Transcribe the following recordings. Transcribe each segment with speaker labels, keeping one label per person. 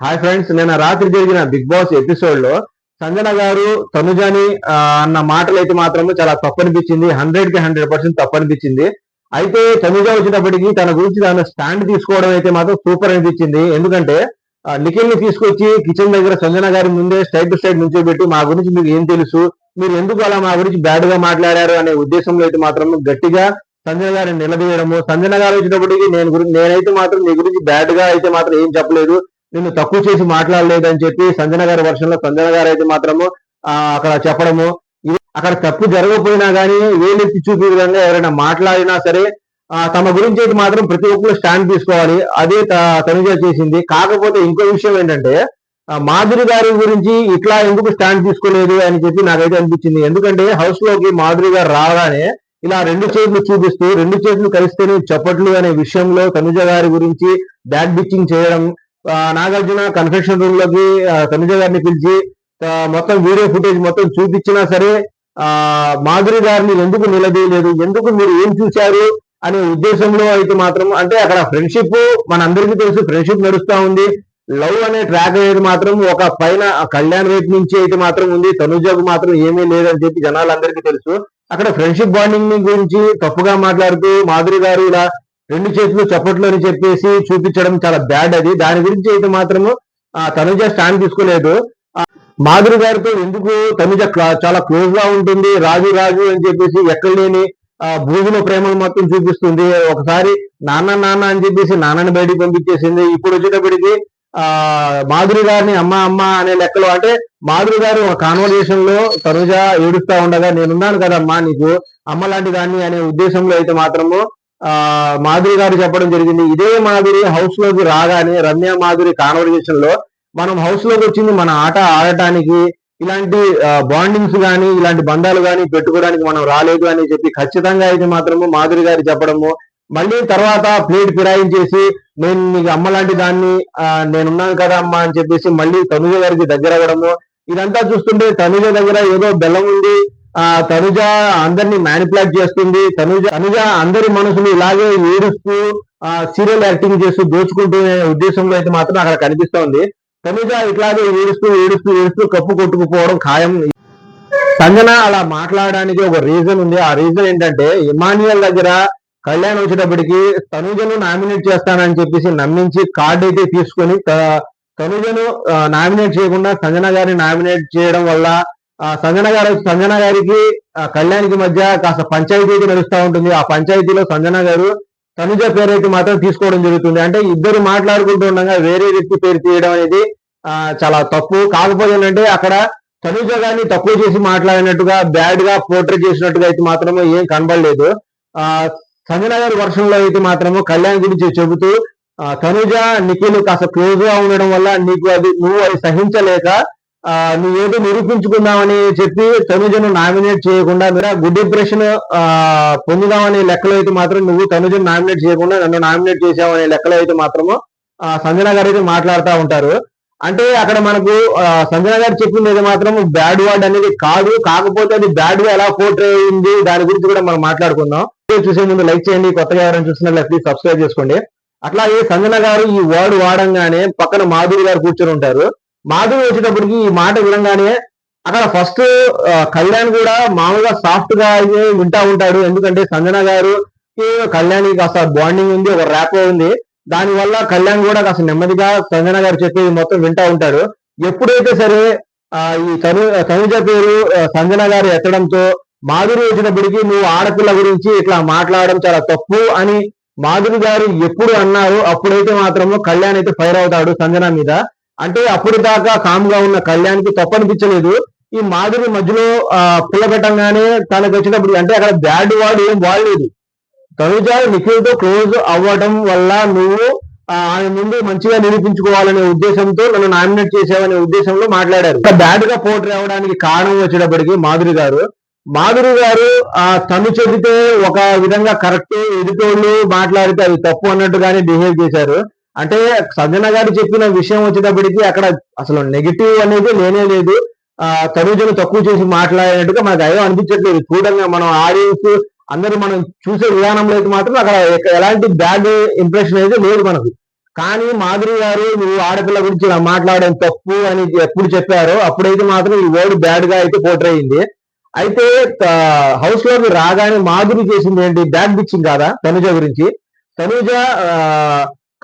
Speaker 1: Hi friends నేను రాత్రి జరిగిన బిగ్ బాస్ ఎపిసోడ్లో సంజన గారు తనుజని అన్న మాటలు అయితే మాత్రం చాలా తప్పనిపించింది. హండ్రెడ్కి హండ్రెడ్ పర్సెంట్ తప్పనిపించింది. అయితే తనుజ వచ్చినప్పటికీ తన గురించి తన స్టాండ్ తీసుకోవడం అయితే మాత్రం సూపర్ అనిపించింది. ఎందుకంటే నిఖిల్ని తీసుకొచ్చి కిచెన్ దగ్గర సంజన గారి ముందే స్టైట్ టు స్టైట్ నుంచోబెట్టి మా గురించి మీకు ఏం తెలుసు? మీరు ఎందుకు అలా మా గురించి బ్యాడ్గా మాట్లాడారు అనే ఉద్దేశంలో అయితే మాత్రం గట్టిగా సంజన గారిని నిలదీయడము. సంజన గారు వచ్చినప్పటికీ నేను గురించి నేనైతే మాత్రం మీ గురించి బ్యాడ్గా అయితే మాత్రం ఏం చెప్పలేదు. నిన్ను తక్కువ చేసి మాట్లాడలేదని చెప్పి సంజన గారి వర్షంలో సంజన గారు అయితే మాత్రము అక్కడ చెప్పడము. అక్కడ తప్పు జరగకపోయినా కానీ వేలెత్తి చూపే విధంగా ఎవరైనా మాట్లాడినా సరే తమ గురించి అయితే మాత్రం ప్రతి ఒక్కరు స్టాండ్ తీసుకోవాలి. అదే త- తనుజ చేసింది. కాకపోతే ఇంకో విషయం ఏంటంటే మాధురి గారి గురించి ఇట్లా ఎందుకు స్టాండ్ తీసుకోలేదు అని చెప్పి నాకైతే అనిపించింది. ఎందుకంటే హౌస్లోకి మాధురి గారు రాగానే ఇలా రెండు చేతులు చూపిస్తూ రెండు చేతులు కలిస్తేనే చప్పట్లు అనే విషయంలో తనుజ గారి గురించి బ్యాడ్ బిచ్చింగ్ చేయడం నాగార్జున కన్ఫెక్షన్ రూమ్లోకి తనుజా తనుజ గారిని పిలిచి మొత్తం వీడియో ఫుటేజ్ మొత్తం చూపించినా సరే ఆ మాధురి గారిని ఎందుకు నిలదీయలేదు ఎందుకు మీరు ఏం చూశారు అనే ఉద్దేశంలో అయితే మాత్రం అంటే అక్కడ ఫ్రెండ్షిప్ మన అందరికీ తెలుసు ఫ్రెండ్షిప్ నడుస్తా ఉంది. లవ్ అనే ట్రాక్ అనేది మాత్రం ఒక పైన కళ్యాణ్ రేట్ నుంచి అయితే మాత్రం ఉంది. తనుజకు మాత్రం ఏమీ లేదని చెప్పి జనాలందరికీ తెలుసు. అక్కడ ఫ్రెండ్షిప్ బాండింగ్ గురించి తప్పుగా మాట్లాడుతూ మాధురి గారు ఇలా రెండు చేతులు చప్పట్లు అని చెప్పేసి చూపించడం చాలా బ్యాడ్ అది. దాని గురించి అయితే మాత్రము ఆ, తనుజ స్టాండ్ తీసుకోలేదు. మాధురి గారితో ఎందుకు తనుజ చాలా క్లోజ్గా ఉంటుంది రాజు రాజు అని చెప్పేసి ఎక్కడ లేని ఆ, భూమిలో ప్రేమను మొత్తం చూపిస్తుంది. ఒకసారి నాన్న నాన్న అని చెప్పేసి నాన్నని బయటికి పంపించేసింది. ఇప్పుడు వచ్చేటప్పటికి ఆ మాధురి గారిని అమ్మ అమ్మ అనే లెక్కలో అంటే మాధురి గారు ఒక కాన్వర్జేషన్లో తనుజ ఏడుస్తా ఉండగా నేనున్నాను కదమ్మా నీకు అమ్మ లాంటి దాన్ని అనే ఉద్దేశంలో అయితే మాత్రము మాధురి గారు చెప్పడం జరిగింది. ఇదే మాధురి హౌస్లోకి రాగానే రమ్య మాధురి కాన్వర్జేషన్లో మనం హౌస్లోకి వచ్చింది మన ఆట ఆడటానికి ఇలాంటి బాండింగ్స్ గాని ఇలాంటి బంధాలు గాని పెట్టుకోవడానికి మనం రాలేదు అని చెప్పి ఖచ్చితంగా అయితే మాత్రము మాధురి గారు చెప్పడము. మళ్ళీ తర్వాత ప్లేట్ ఫిరాయించేసి నేను నీకు అమ్మ లాంటి దాన్ని ఆ, నేనున్నాను కదా అమ్మ అని చెప్పేసి మళ్ళీ తనుజ గారికి దగ్గర అవ్వడము ఇదంతా చూస్తుంటే తనుజ దగ్గర ఏదో బెల్లం ఉంది. ఆ తనుజ అందరినీ మ్యానిపులేట్ చేస్తుంది. తనుజ తనుజ అందరి మనసులు ఇలాగే ఏడుస్తూ ఆ సీరియల్ యాక్టింగ్ చేస్తూ దోచుకుంటునే ఉద్దేశంలో అయితే మాత్రం అక్కడ కనిపిస్తోంది తనుజ ఇట్లాగే ఏడుస్తూ ఏడుస్తూ ఏడుస్తూ కప్పు కొట్టుకుపోవడం ఖాయం. సంజన అలా మాట్లాడడానికి ఒక రీజన్ ఉంది. ఆ రీజన్ ఏంటంటే ఇమానియల్ దగ్గర కళ్యాణ్ వచ్చేటప్పటికి తనుజను నామినేట్ చేస్తానని చెప్పేసి నమ్మించి కార్డు అయితే తీసుకొని త- తనుజను నామినేట్ చేయకుండా సంజన గారిని నామినేట్ చేయడం వల్ల సంజన గారు సంజన గారికి ఆ, కళ్యాణ్కి మధ్య కాస్త పంచాయతీ అయితే నడుస్తూ ఉంటుంది. ఆ పంచాయతీలో సంజన గారు తనుజ పేరు అయితే మాత్రం తీసుకోవడం జరుగుతుంది. అంటే ఇద్దరు మాట్లాడుకుంటూ ఉండగా వేరే వ్యక్తి పేరు తీయడం అనేది ఆ, చాలా తప్పు. కాకపోతే ఏంటంటే అక్కడ తనుజ గారిని తక్కువ చేసి మాట్లాడినట్టుగా బ్యాడ్గా పోర్ట్రేట్ చేసినట్టుగా అయితే మాత్రము ఏం కనబడలేదు. ఆ సంజన గారి వర్షంలో అయితే మాత్రము కళ్యాణ్ గురించి చెబుతూ తనుజ నిఖిల్ కాస్త క్లోజ్గా ఉండడం వల్ల నీకు అది నువ్వు అది సహించలేక నువ్వేదో నిరూపించుకుందామని చెప్పి తనుజను నామినేట్ చేయకుండా మీరు గుడ్ ఇంప్రెషన్ పొందుదామనే లెక్కలో అయితే మాత్రం నువ్వు తనుజను నామినేట్ చేయకుండా నన్ను నామినేట్ చేసావనే లెక్కలో అయితే మాత్రము సంజన గారు అయితే మాట్లాడుతూ ఉంటారు. అంటే అక్కడ మనకు సంజన గారు చెప్పింది అయితే మాత్రం బ్యాడ్ వర్డ్ అనేది కాదు కాకపోతే అది బ్యాడ్ ఎలా పోర్ట్రే అయింది దాని గురించి కూడా మనం మాట్లాడుకుందాం. చూసే ముందు లైక్ చేయండి కొత్తగా ఎవరైనా చూసినట్లయితే ప్లీజ్ సబ్స్క్రైబ్ చేసుకోండి. అట్లాగే సంజన గారు ఈ వర్డ్ వాడంగానే పక్కన మాధురి గారు కూర్చొని ఉంటారు. మాధవి వచ్చేటప్పటికి ఈ మాట వినగానే అక్కడ ఫస్ట్ కళ్యాణ్ కూడా మామూలుగా సాఫ్ట్గా వింటా ఉంటాడు. ఎందుకంటే సంజన గారు కళ్యాణ్ కాస్త బాండింగ్ ఉంది ఒక ర్యాప్ ఉంది. దాని వల్ల కళ్యాణ్ కూడా కాస్త నెమ్మదిగా సంజన గారు చెప్పేది మొత్తం వింటా ఉంటాడు. ఎప్పుడైతే సరే ఆ, ఈ తను తనుజ పేరు సంజన గారు ఎత్తడంతో మాధురి వచ్చినప్పటికీ నువ్వు ఆడపిల్ల గురించి ఇట్లా మాట్లాడడం చాలా తప్పు అని మాధురి గారు ఎప్పుడు అన్నారు. అప్పుడైతే మాత్రము కళ్యాణ్ అయితే ఫైర్ అవుతాడు సంజన మీద. అంటే అప్పుడు దాకా కామ్గా ఉన్న కళ్యాణ్కి తప్పనిపించలేదు. ఈ మాధురి మధ్యలో ఆ పుల్లబెట్టంగానే తనకు వచ్చినప్పుడు అంటే అక్కడ బ్యాడ్ వాడు ఏం వాడలేదు. తనుజ నిఖిల్తో క్లోజ్ అవ్వడం వల్ల నువ్వు ఆయన ముందు మంచిగా నిరూపించుకోవాలనే ఉద్దేశంతో నన్ను నామినేట్ చేసావనే ఉద్దేశంలో మాట్లాడారు. బ్యాడ్గా పోటీ రావడానికి కారణం వచ్చేటప్పటికి మాధురి గారు మాధురి గారు ఆ తను చెబితే ఒక విధంగా కరెక్ట్ ఎదుటోళ్ళు మాట్లాడితే అది తప్పు అన్నట్టుగానే బిహేవ్ చేశారు. అంటే సంజన గారు చెప్పిన విషయం వచ్చేటప్పటికి అక్కడ అసలు నెగిటివ్ అనేది లేనే లేదు. ఆ తనుజను తక్కువ చేసి మాట్లాడినట్టుగా మనకు అయ్యో అనిపించట్లేదు. చూడంగా మనం ఆడియన్స్ అందరూ మనం చూసే విధానంలో అయితే మాత్రం అక్కడ ఎలాంటి బ్యాడ్ ఇంప్రెషన్ అయితే లేదు మనకు. కానీ మాధురి గారు నువ్వు ఆడపిల్ల గురించి ఇలా మాట్లాడడం తప్పు అని ఎప్పుడు చెప్పారో అప్పుడైతే మాత్రం ఈ వర్డ్ బ్యాడ్గా అయితే పోటరయింది అయితే హౌస్లోకి రాగానే మాధురి చేసింది ఏంటి? బ్యాడ్ బిచ్చింగ్ కాదా? తనుజ గురించి. తనుజ ఆ,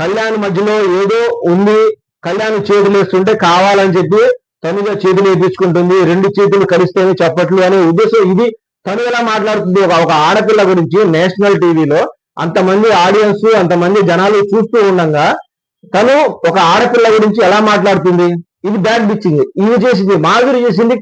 Speaker 1: కళ్యాణ్ మధ్యలో ఏదో ఉంది. కళ్యాణ్ చేతులు వేస్తుంటే కావాలని చెప్పి తనుగా చేతులు వేపించుకుంటుంది. రెండు చేతులు కలిస్తేనే చెప్పట్లు అనే ఉద్దేశం ఇది. తను ఎలా మాట్లాడుతుంది? ఒక ఆడపిల్ల గురించి నేషనల్ టీవీలో అంతమంది ఆడియన్స్ అంతమంది జనాలు చూస్తూ ఉండగా తను ఒక ఆడపిల్ల గురించి ఎలా మాట్లాడుతుంది? ఇది బ్యాడ్ పిచ్చింగ్. ఇది చేసింది మాధురి చేసింది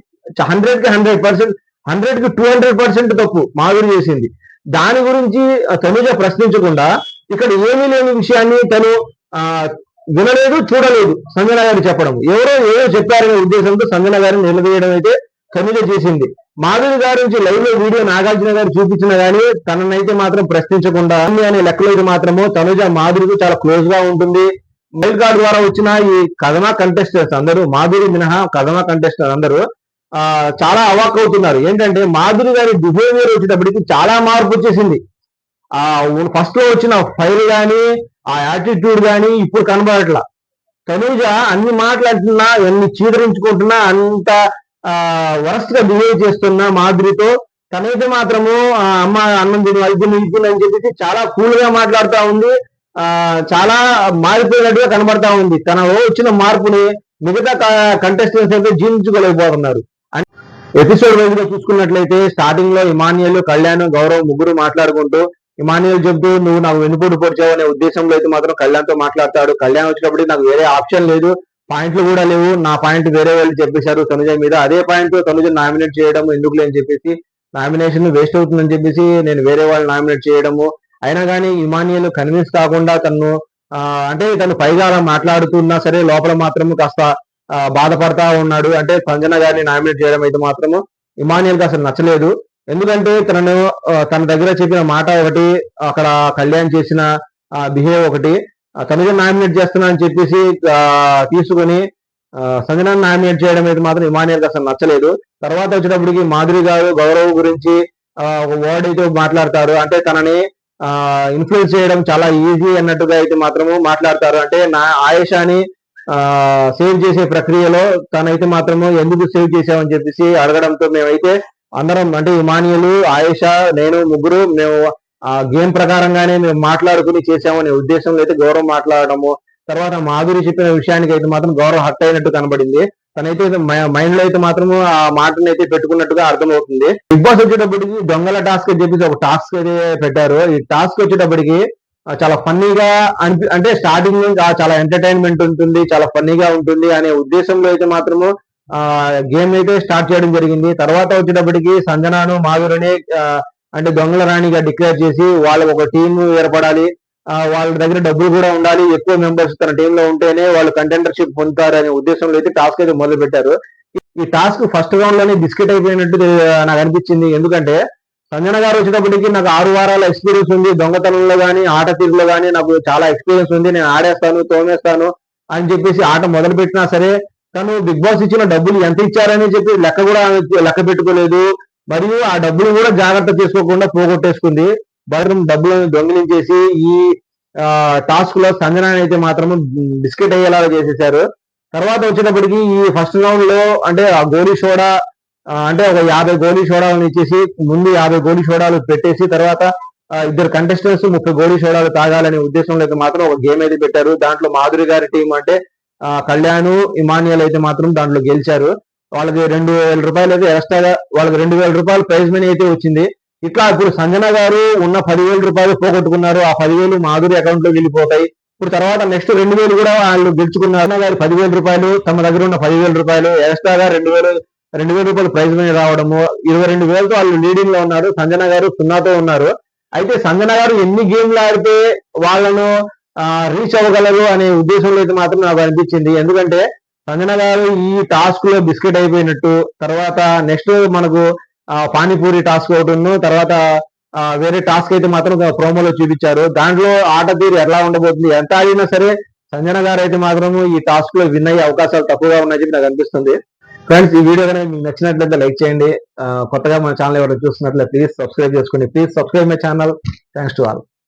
Speaker 1: హండ్రెడ్కి హండ్రెడ్ పర్సెంట్ హండ్రెడ్కి టూ హండ్రెడ్ పర్సెంట్ తప్పు మాధురి చేసింది. దాని గురించి తనుజ ప్రశ్నించకుండా ఇక్కడ ఏమీ లేని విషయాన్ని తను ఆ వినలేదు చూడలేదు సంజన గారు చెప్పడం. ఎవరో ఏదో చెప్పారనే ఉద్దేశంతో సంజన గారిని నిలదీయడం అయితే తనుజ చేసింది. మాధురి గారి నుంచి లైవ్లో వీడియో నాగార్జున గారు చూపించిన గానీ తననైతే మాత్రం ప్రశ్నించకుండా అనే లెక్కలో ఇది మాత్రము తనుజ మాధురికి చాలా క్లోజ్గా ఉంటుంది. వైల్డ్ కార్డ్ ద్వారా వచ్చిన ఈ కథమా కంటెస్టర్స్ అందరూ మాధురి మినహా కథమా కంటెస్టర్ అందరూ ఆ చాలా అవాక్ అవుతున్నారు. ఏంటంటే మాధురి గారి బిహేవియర్ వచ్చేటప్పటికి చాలా మార్పు వచ్చేసింది. ఆ ఫస్ట్లో వచ్చిన ఫైల్ గాని ఆ యాటిట్యూడ్ గాని ఇప్పుడు కనబడట్లా. తనూజ అన్ని మాట్లాడుతున్నా అన్ని చీదరించుకుంటున్నా అంత వరస్ట్గా బిహేవ్ చేస్తున్నా మాధురితో తనైతే మాత్రము ఆ, అమ్మ అన్నం తిని అది తిని ఇది అని చెప్పేసి చాలా కూల్గా మాట్లాడుతా ఉంది. ఆ చాలా మారిపోయినట్టుగా కనబడతా ఉంది. తన వచ్చిన మార్పుని మిగతా కంటెస్టెంట్స్ అయితే జీర్ణించుకోలేకపోతున్నారు. ఎపిసోడ్ వైజ్గా చూసుకున్నట్లయితే స్టార్టింగ్లో ఇమానియల్ కళ్యాణ్ గౌరవ్ ముగ్గురు మాట్లాడుకుంటూ ఇమానియల్ చెబుతూ నువ్వు నాకు వెనుకూడు పొడిచావు అనే ఉద్దేశంలో అయితే మాత్రం కళ్యాణ్తో మాట్లాడతాడు. కళ్యాణ్ వచ్చినప్పుడు నాకు వేరే ఆప్షన్ లేదు. పాయింట్లు కూడా లేవు. నా పాయింట్ వేరే వాళ్ళు చెప్పేశారు తనుజ మీద. అదే పాయింట్ తనుజ నామినేట్ చేయడం ఎందుకు లేని చెప్పేసి నామినేషన్ వేస్ట్ అవుతుందని చెప్పేసి నేను వేరే వాళ్ళు నామినేట్ చేయడము. అయినా కానీ ఇమానియల్ కన్విన్స్ కాకుండా తను ఆ, అంటే తను పైగా మాట్లాడుతున్నా సరే లోపల మాత్రం కాస్త బాధపడతా ఉన్నాడు. అంటే సంజన గారిని నామినేట్ చేయడం అయితే మాత్రము ఇమానియల్కి అసలు నచ్చలేదు. ఎందుకంటే తనను తన దగ్గర చెప్పిన మాట ఒకటి అక్కడ కళ్యాణ్ చేసిన బిహేవ్ ఒకటి ఆ, నామినేట్ చేస్తున్నా అని చెప్పేసి తీసుకొని సంజనాన్ని నామినేట్ చేయడం అయితే మాత్రం ఇమానియల్కి అసలు నచ్చలేదు. తర్వాత వచ్చేటప్పటికి మాధురి గారు గౌరవ్ గురించి ఒక వర్డ్ అయితే మాట్లాడతారు. అంటే తనని ఇన్ఫ్లుయెన్స్ చేయడం చాలా ఈజీ అన్నట్టుగా అయితే మాత్రము మాట్లాడతారు. అంటే నా ఆయేషాని సేవ్ చేసే ప్రక్రియలో తనైతే మాత్రము ఎందుకు సేవ్ చేసామని చెప్పేసి అడగడంతో మేమైతే అందరం అంటే ఇమానియులు ఆయేష నేను ముగ్గురు మేము ఆ గేమ్ ప్రకారంగానే మేము మాట్లాడుకుని చేసామనే ఉద్దేశంలో అయితే గౌరవం మాట్లాడడము తర్వాత మాధురి చెప్పిన విషయానికి అయితే మాత్రం గౌరవం హట్ అయినట్టు కనబడింది. తనైతే మైండ్లో అయితే మాత్రం ఆ మాటను అయితే పెట్టుకున్నట్టుగా అర్థమవుతుంది. బిగ్ బాస్ వచ్చేటప్పటికి దొంగల టాస్క్ అని చెప్పేసి ఒక టాస్క్ అయితే పెట్టారు. ఈ టాస్క్ వచ్చేటప్పటికి చాలా ఫన్నీగా అనిపి అంటే స్టార్టింగ్ నుంచి ఆ చాలా ఎంటర్టైన్మెంట్ ఉంటుంది చాలా ఫన్నీగా ఉంటుంది అనే ఉద్దేశంలో అయితే మాత్రము గేమ్ అయితే స్టార్ట్ చేయడం జరిగింది. తర్వాత వచ్చేటప్పటికి సంజనాను మాధురిని అంటే దొంగల రాణిగా డిక్లేర్ చేసి వాళ్ళకి ఒక టీం ఏర్పడాలి. వాళ్ళ దగ్గర డబ్బులు కూడా ఉండాలి. ఎక్కువ మెంబర్స్ తన టీమ్లో ఉంటేనే వాళ్ళు కంటెండర్షిప్ పొందుతారు అనే ఉద్దేశంలో అయితే టాస్క్ అయితే మొదలు పెట్టారు ఈ టాస్క్ ఫస్ట్ రౌండ్లోనే బిస్కెట్ అయిపోయినట్టు నాకు అనిపించింది. ఎందుకంటే సంజన గారు వచ్చేటప్పటికి నాకు ఆరు వారాల ఎక్స్పీరియన్స్ ఉంది. దొంగతనంలో కానీ ఆట తీరులో కానీ నాకు చాలా ఎక్స్పీరియన్స్ ఉంది. నేను ఆడేస్తాను తోమేస్తాను అని చెప్పేసి ఆట మొదలు పెట్టినా సరే తను బిగ్ బాస్ ఇచ్చిన డబ్బులు ఎంత ఇచ్చారని చెప్పి లెక్క కూడా లెక్క పెట్టుకోలేదు. మరియు ఆ డబ్బులు కూడా జాగ్రత్త చేసుకోకుండా పోగొట్టేసుకుంది. భద్రం డబ్బులను దొంగిలించేసి ఈ టాస్క్లో సంజన అయితే మాత్రం బిస్కెట్ అయ్యేలాగా చేసేసారు తర్వాత వచ్చేటప్పటికి ఈ ఫస్ట్ రౌండ్లో అంటే ఆ గోలీ సోడా అంటే ఒక యాభై గోలీ సోడాలను ఇచ్చేసి ముందు యాభై గోలీ సోడాలు పెట్టేసి తర్వాత ఇద్దరు కంటెస్టెంట్స్ ముప్పై గోలీ సోడాలు తాగాలనే ఉద్దేశంలో అయితే మాత్రం ఒక గేమ్ అయితే పెట్టారు. దాంట్లో మాధురి గారి టీం అంటే కళ్యాణ్ ఇమానియల్ అయితే మాత్రం దాంట్లో గెలిచారు. వాళ్ళకి రెండు వేల రూపాయలు అయితే ఎక్స్ట్రాగా వాళ్ళకి రెండు వేల రూపాయలు ప్రైజ్ మనీ అయితే వచ్చింది. ఇట్లా ఇప్పుడు సంజన గారు ఉన్న పదివేల రూపాయలు పోగొట్టుకున్నారు. ఆ పదివేలు మాధురి అకౌంట్లో వెళ్ళిపోతాయి. ఇప్పుడు తర్వాత నెక్స్ట్ రెండు వేలు కూడా వాళ్ళు గెలుచుకున్నారు. గారు పదివేల రూపాయలు తమ దగ్గర ఉన్న పదివేల రూపాయలు ఎక్స్ట్రాగా రెండు వేలు రెండు వేల రూపాయలు ప్రైజ్ మనీ రావడము ఇరవై రెండు వేలతో వాళ్ళు లీడింగ్లో ఉన్నారు. సంజన గారు సున్నాతో ఉన్నారు. అయితే సంజన గారు ఎన్ని గేమ్లు ఆడితే వాళ్ళను రీచ్ అవ్వగలరు అనే ఉద్దేశంలో అయితే మాత్రం నాకు అనిపించింది. ఎందుకంటే సంజన గారు ఈ టాస్క్లో బిస్కెట్ అయిపోయినట్టు తర్వాత నెక్స్ట్ మనకు పానీపూరి టాస్క్ ఒకటి తర్వాత వేరే టాస్క్ అయితే మాత్రం ప్రోమోలో చూపించారు. దాంట్లో ఆట తీరు ఎలా ఉండబోతుంది ఎంత ఆడినా సరే సంజన గారు అయితే మాత్రం ఈ టాస్క్లో విన్ అయ్యే అవకాశాలు తక్కువగా ఉన్నాయని చెప్పి నాకు అనిపిస్తుంది. ఫ్రెండ్స్ ఈ వీడియో కనుక మీకు నచ్చినట్లయితే లైక్ చేయండి. కొత్తగా మన ఛానల్ ఎవరైనా చూస్తున్నట్లయితే ప్లీజ్ సబ్స్క్రైబ్ చేసుకోండి please subscribe my channel thanks to all